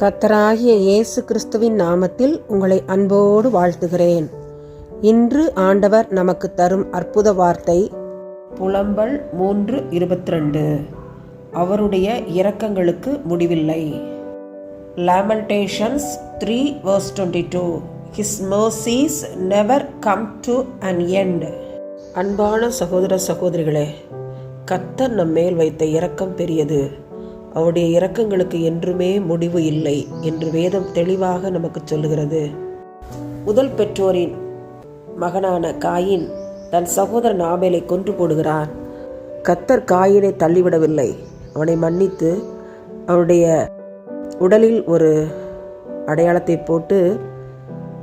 கத்தராகிய இயேசு கிறிஸ்துவின் நாமத்தில் உங்களை அன்போடு வாழ்த்துகிறேன். இன்று ஆண்டவர் நமக்கு தரும் அற்புத வார்த்தை புலம்பல் மூன்று இருபத்தி ரெண்டு அவருடைய இரக்கங்களுக்கு முடிவில்லை. Lamentations three verse twenty two his mercies never come to an end அன்பான சகோதர சகோதரிகளே கத்தர் நம்மேல் வைத்த இரக்கம் பெரியது. அவருடைய இரக்கங்களுக்கு என்றுமே முடிவு இல்லை என்று வேதம் தெளிவாக நமக்கு சொல்லுகிறது. முதல் பெற்றோரின் மகனான காயின் தன் சகோதரன் ஆபேலை கொன்று போடுகிறான். கத்தர் காயினை தள்ளிவிடவில்லை. அவனை மன்னித்து அவனுடைய உடலில் ஒரு அடையாளத்தை போட்டு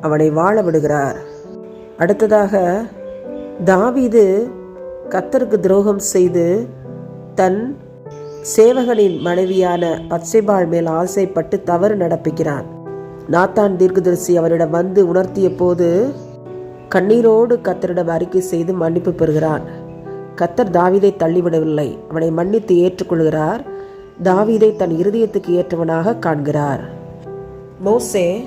அவனை வாழ விடுகிறார். அடுத்ததாக தாவிது கத்தருக்கு துரோகம் செய்து தன் சேவகனின் மனைவியான பச்சைபாள் மேல் ஆசைப்பட்டு தவறு நடப்புகிறான். நாத்தான் தீர்க்கதரிசி அவரிடம் வந்து உணர்த்திய போது கண்ணீரோடு கத்தரிடம் அறிக்கை செய்து மன்னிப்பு பெறுகிறான். கத்தர் தாவீதை தள்ளிவிடவில்லை. அவனை மன்னித்து ஏற்றுக்கொள்கிறார். தாவீதை தன் இருதயத்துக்கு ஏற்றவனாக காண்கிறார். மோசே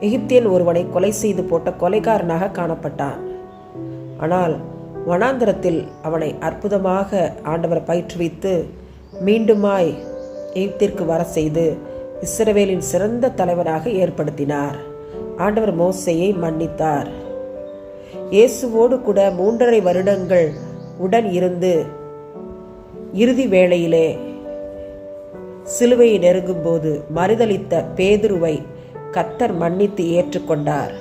எகிப்தியன் ஒருவனை கொலை செய்து போட்ட கொலைகாரனாக காணப்பட்டான். ஆனால் வனாந்தரத்தில் அவனை அற்புதமாக ஆண்டவர் பயிற்றுவித்து மீண்டுமாய் எகிப்திற்கு வர செய்து இஸ்ரவேலின் சிறந்த தலைவனாக ஏற்படுத்தினார். ஆண்டவர் மோசையை மன்னித்தார். இயேசுவோடு கூட மூன்றரை வருடங்கள் உடன் இருந்து இறுதி வேளையிலே சிலுவையை நெருங்கும்போது மறுதளித்த பேதுருவை கத்தர் மன்னித்து ஏற்றுக்கொண்டார்.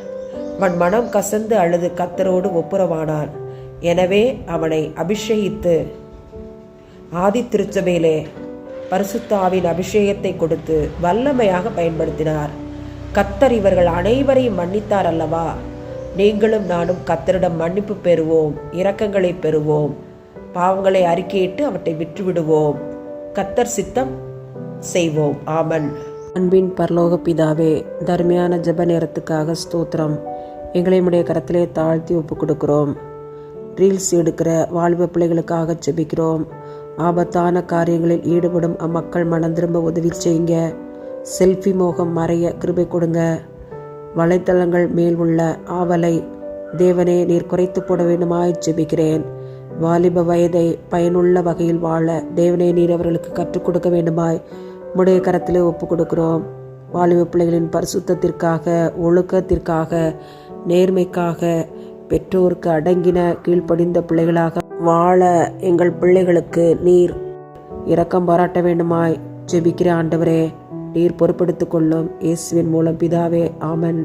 அவன் மனம் கசந்து அழுது கத்தரோடு ஒப்புரவானான். எனவே அவனை அபிஷேகித்து ஆதி திருச்சபையிலே பரிசுத்தாவின் அபிஷேகத்தை கொடுத்து வல்லமையாக பயன்படுத்தினார். கத்தர் இவர்கள் அனைவரையும் மன்னித்தார் அல்லவா? நீங்களும் நானும் கத்தரிடம் மன்னிப்பு பெறுவோம் இரக்கங்களை பெறுவோம் பாவங்களை அறிக்கையிட்டு அவற்றை விட்டுவிடுவோம். கத்தர் சித்தம் செய்வோம். ஆமன். அன்பின் பரலோக பிதாவே தர்மையான ஜப நேரத்துக்காக ஸ்தோத்திரம். எங்களையுடைய கரத்திலே தாழ்த்தி ஒப்பு கொடுக்கிறோம் ரீல்ஸ் எடுக்கிற வாலிப பிள்ளைகளுக்காக செபிக்கிறோம் ஆபத்தான காரியங்களில் ஈடுபடும் அம்மக்கள் மனம் திரும்ப உதவி செய்யுங்க. செல்ஃபி மோகம் மறைய கிருபை கொடுங்க. வலைத்தளங்கள் மேல் உள்ள ஆவலை தேவனே நீர் குறைத்து போட வேண்டுமாய் ஜெபிக்கிறேன். வாலிப வயதை பயனுள்ள வகையில் வாழ தேவனே நீர் அவர்களுக்கு கற்றுக் கொடுக்க வேண்டுமாய் முடைய கரத்திலே ஒப்பு கொடுக்கிறோம். வாலிப பிள்ளைகளின் பரிசுத்தத்திற்காக ஒழுக்கத்திற்காக நேர்மைக்காக பெற்றோருக்கு அடங்கின கீழ்ப்படிந்த பிள்ளைகளாக வாழ எங்கள் பிள்ளைகளுக்கு நீர் இரக்கம் பாராட்ட வேண்டுமாய் ஜெபிக்கிற ஆண்டவரே நீர் பொறுப்படுத்திக் கொள்ளும் இயேசுவின் மூலம் பிதாவே ஆமன்.